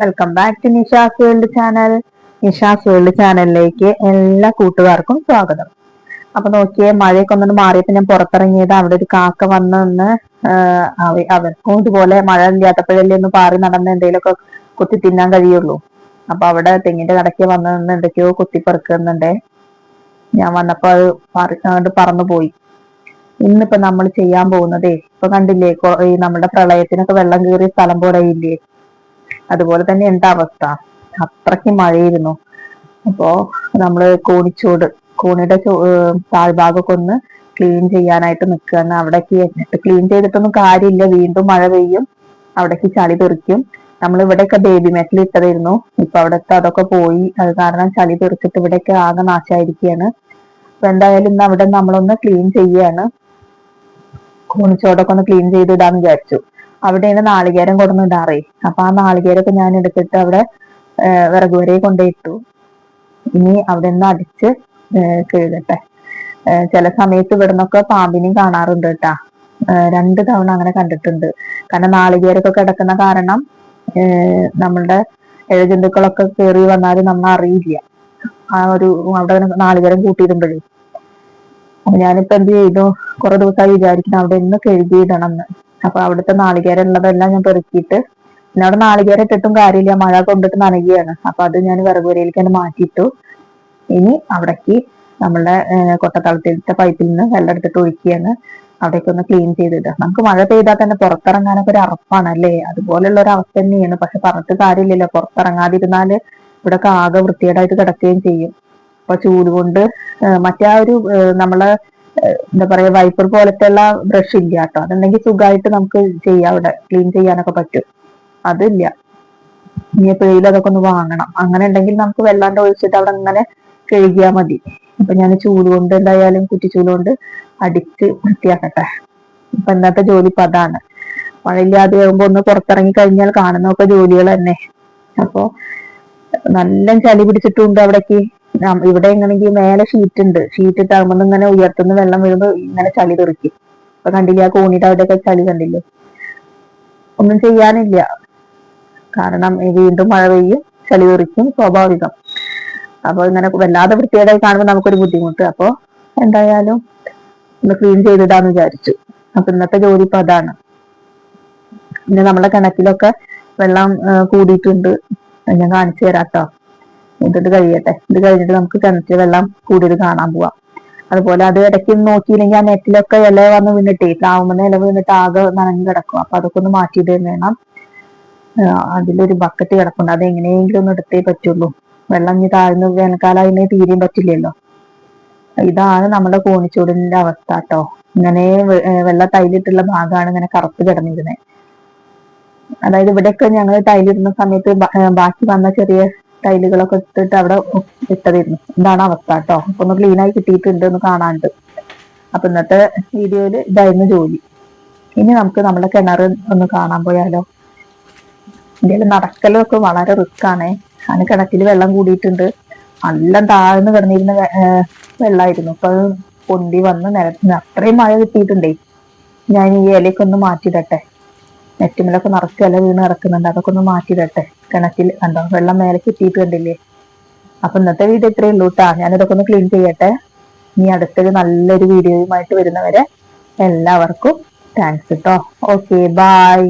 Welcome back to Nisha's world channel Nisha's world ചാനലിലേക്ക് എല്ലാ കൂട്ടുകാർക്കും സ്വാഗതം. അപ്പൊ നോക്കിയേ മഴയൊക്കെ ഒന്നും മാറിയപ്പോ ഞാൻ പുറത്തിറങ്ങിയത്. അവിടെ ഒരു കാക്ക വന്ന് നിന്ന് അവർക്കും ഇതുപോലെ മഴ ഇല്ലാത്തപ്പോഴല്ലേ ഒന്ന് പാറി നടന്ന് എന്തെങ്കിലുമൊക്കെ കുത്തി തിന്നാൻ കഴിയുള്ളൂ. അപ്പൊ അവിടെ തെങ്ങിന്റെ കടയ്ക്ക് വന്ന് നിന്ന് എന്തൊക്കെയോ കുത്തിപ്പറക്കുന്നുണ്ടേ. ഞാൻ വന്നപ്പോ അത് പറി പറന്നു പോയി. ഇന്നിപ്പോ നമ്മൾ ചെയ്യാൻ പോകുന്നതേ ഇപ്പൊ കണ്ടില്ലേ നമ്മുടെ പ്രളയത്തിനൊക്കെ വെള്ളം കയറിയ സ്ഥലം പോലെ ഇല്ലേ അതുപോലെ തന്നെ എന്താ അവസ്ഥ? അത്രയ്ക്ക് മഴയായിരുന്നു. അപ്പോ നമ്മൾ കോണിച്ചോട് കോണിയുടെ താഴ്ഭാഗമൊക്കെ ഒന്ന് ക്ലീൻ ചെയ്യാനായിട്ട് നിൽക്കുകയാണ് അവിടേക്ക് എന്നിട്ട് ക്ലീൻ ചെയ്തിട്ടൊന്നും കാര്യമില്ല. വീണ്ടും മഴ പെയ്യും. അവിടേക്ക് ചളി തെറിക്കും. നമ്മൾ ഇവിടെയൊക്കെ ബേബി മെറ്റൽ ഇട്ടതായിരുന്നു. ഇപ്പൊ അവിടത്തെ അതൊക്കെ പോയി. അത് കാരണം ചളി തെറിച്ചിട്ട് ഇവിടെയൊക്കെ ആകെ നാശമായിരിക്കുകയാണ്. അപ്പൊ എന്തായാലും ഇന്ന് അവിടെ നമ്മളൊന്ന് ക്ലീൻ ചെയ്യാണ് കോണിച്ചോടൊക്കെ ഒന്ന് ക്ലീൻ ചെയ്തിടാന്ന് വിചാരിച്ചു. അവിടെയാണ് നാളികേരം കൊടുന്നിടാറേ. അപ്പൊ ആ നാളികേരൊക്കെ ഞാൻ എടുത്തിട്ട് അവിടെ വിറക് വരെ കൊണ്ടുപോയിട്ടു ഇനി അവിടെ നിന്ന് അടിച്ച് കഴുകട്ടെ. ചില സമയത്ത് ഇവിടെ നിന്നൊക്കെ പാമ്പിനെയും കാണാറുണ്ട് കേട്ടാ. രണ്ട് തവണ അങ്ങനെ കണ്ടിട്ടുണ്ട്. കാരണം നാളികേരൊക്കെ കിടക്കുന്ന കാരണം നമ്മളുടെ ഇഴജന്തുക്കളൊക്കെ കയറി വന്നാലും നമ്മൾ അറിയില്ല. ആ ഒരു അവിടെ നാളികേരം കൂട്ടിയിടുമ്പോഴേ. ഞാനിപ്പോ എന്ത് ചെയ്തു? കുറെ ദിവസമായി വിചാരിക്കുന്നു അവിടെ നിന്ന് കഴുകിയിടണം എന്ന്. അപ്പൊ അവിടുത്തെ നാളികേരം ഉള്ളതെല്ലാം ഞാൻ പെറുക്കിയിട്ട് പിന്നെ അവിടെ നാളികേരം ഇട്ടിട്ടും കാര്യമില്ല. മഴ കൊണ്ടിട്ട് നനയുകയാണ്. അപ്പൊ അത് ഞാൻ വിറകുരയിലേക്ക് തന്നെ മാറ്റിയിട്ടു. ഇനി അവിടേക്ക് നമ്മളുടെ കൊട്ടത്തളത്തിലത്തെ പൈപ്പിൽ നിന്ന് വെള്ളം എടുത്തിട്ട് ഒഴിക്കുകയാണ്. അവിടേക്ക് ഒന്ന് ക്ലീൻ ചെയ്തിട്ട് നമുക്ക് മഴ പെയ്താൽ തന്നെ പുറത്തിറങ്ങാനൊക്കെ ഒരു അറപ്പാണ് അല്ലേ അതുപോലുള്ള ഒരു അവസ്ഥ തന്നെയാണ്. പക്ഷെ പറഞ്ഞിട്ട് കാര്യമില്ലല്ലോ. പുറത്തിറങ്ങാതിരുന്നാൽ ഇവിടെ ആകെ വൃത്തികേടായിട്ട് കിടക്കുകയും ചെയ്യും. അപ്പൊ ചൂട് കൊണ്ട് മറ്റേ ആ ഒരു നമ്മളെ എന്താ പറയാ വൈപ്പർ പോലത്തെ ഉള്ള ബ്രഷ് ഇല്ല കേട്ടോ. അതുണ്ടെങ്കിൽ സുഖമായിട്ട് നമുക്ക് ചെയ്യാം അവിടെ. ക്ലീൻ ചെയ്യാനൊക്കെ പറ്റും. അതില്ല. ഇനി എപ്പോഴേലും അതൊക്കെ ഒന്ന് വാങ്ങണം. അങ്ങനെ ഉണ്ടെങ്കിൽ നമുക്ക് വെള്ളാണ്ട് ഒഴിച്ചിട്ട് അവിടെ അങ്ങനെ കഴുകിയാൽ മതി. അപ്പൊ ഞാൻ ചൂട് കൊണ്ട് എന്തായാലും കുറ്റിച്ചൂൽ കൊണ്ട് അടിച്ച് വൃത്തിയാക്കട്ടെ. ഇപ്പൊ ഇന്നത്തെ ജോലി ഇപ്പൊ അതാണ്. മഴയില്ലാതെ ആകുമ്പോ ഒന്ന് പുറത്തിറങ്ങി കഴിഞ്ഞാൽ കാണുന്നൊക്കെ ജോലികൾ തന്നെ. അപ്പോ നല്ല ചളി പിടിച്ചിട്ടുണ്ട് അവിടേക്ക്. ഇവിടെ എങ്ങനെങ്കിൽ മേലെ ഷീറ്റ് ഉണ്ട്. ഷീറ്റ് ഇട്ടാകുമ്പോൾ ഇങ്ങനെ ഉയർത്തുന്ന വെള്ളം വീഴുമ്പോൾ ഇങ്ങനെ ചളി തെറിക്കും. ഇപ്പൊ കണ്ടില്ല ആ കോണിയുടെ അവിടെയൊക്കെ ചളി കണ്ടില്ലേ? ഒന്നും ചെയ്യാനില്ല. കാരണം വീണ്ടും മഴ പെയ്യും ചളി തെറിക്കും സ്വാഭാവികം. അപ്പൊ ഇങ്ങനെ വല്ലാതെ വൃത്തികേടായി കാണുമ്പോൾ നമുക്കൊരു ബുദ്ധിമുട്ട്. അപ്പൊ എന്തായാലും ഒന്ന് ക്ലീൻ ചെയ്തിടാന്ന് വിചാരിച്ചു. അപ്പൊ ഇന്നത്തെ ജോലി ഇപ്പൊ അതാണ്. പിന്നെ നമ്മളെ കിണറ്റിലൊക്കെ വെള്ളം കൂടിയിട്ടുണ്ട്. ഞാൻ കാണിച്ചു തരാം കേട്ടോ ഇത് കഴിയട്ടെ. ഇത് കഴിഞ്ഞിട്ട് നമുക്ക് കിണറ്റിൽ വെള്ളം കൂടിയത് കാണാൻ പോവാം. അതുപോലെ അത് ഇടയ്ക്ക് നോക്കിയില്ലെങ്കിൽ ആ നെറ്റിലൊക്കെ ഇല വന്ന് വീണിട്ടേ പ്ലാവുമെന്ന് ഇല വീണിട്ട് ആകെ നനഞ്ഞു കിടക്കും. അപ്പൊ അതൊക്കെ ഒന്ന് മാറ്റിയിട്ട് വേണം. അതിലൊരു ബക്കറ്റ് കിടപ്പുണ്ട്. അത് എങ്ങനെയെങ്കിലും ഒന്ന് എടുത്തേ പറ്റുള്ളൂ. വെള്ളം ഇനി താഴ്ന്ന് വേനൽക്കാലം അതിനെ തീരെയും പറ്റില്ലല്ലോ. ഇതാണ് നമ്മുടെ കോണിച്ചൂടിന്റെ അവസ്ഥ കേട്ടോ. ഇങ്ങനെ വെള്ള തൈലിട്ടുള്ള ഭാഗമാണ് ഇങ്ങനെ കറുപ്പ് കിടന്നിരുന്നത് അതായത് ഇവിടെയൊക്കെ ഞങ്ങൾ തൈലിടുന്ന സമയത്ത് ബാക്കി വന്ന ചെറിയ ടൈലുകളൊക്കെ ഇട്ടിട്ട് അവിടെ ഇട്ടതായിരുന്നു എന്താണ് അവസ്ഥ കേട്ടോ. അപ്പൊ ഒന്ന് ക്ലീൻ ആയി കിട്ടിയിട്ടുണ്ട് എന്ന് കാണാണ്ട്. അപ്പൊ ഇന്നത്തെ വീഡിയോയിൽ ഇതായിരുന്നു ജോലി. ഇനി നമുക്ക് നമ്മുടെ കിണർ ഒന്ന് കാണാൻ പോയാലോ? ഇന്ത്യയിൽ നടക്കലൊക്കെ വളരെ റിസ്ക് ആണ്. അതിന് കിണറ്റിൽ വെള്ളം കൂടിയിട്ടുണ്ട്. നല്ല താഴ്ന്നു കിടന്നിരുന്ന വെള്ളമായിരുന്നു അത് പൊന്തി വന്ന് നിരത്തിന് അത്രയും മഴ കിട്ടിയിട്ടുണ്ടേ. ഞാൻ ഈ ഇലയൊക്കെ ഒന്ന് മാറ്റിയിടട്ടെ. നെറ്റുമലൊക്കെ നിറച്ച് ഇല വീണ് കിടക്കുന്നുണ്ട്. അതൊക്കെ ഒന്ന് മാറ്റിയിടട്ടെ. കിണറ്റിൽ കണ്ടോ? വെള്ളം മേലെ കിട്ടിയിട്ട് കണ്ടില്ലേ? അപ്പൊ ഇന്നത്തെ വീഡിയോ ഇത്രയേ ഉള്ളൂ കേട്ടാ ഞാനിതൊക്കെ ഒന്ന് ക്ലീൻ ചെയ്യട്ടെ. ഇനി അടുത്തൊരു നല്ലൊരു വീഡിയോയുമായിട്ട് വരുന്നവരെ എല്ലാവർക്കും താങ്ക്സ് കേട്ടോ ഓക്കെ ബായ്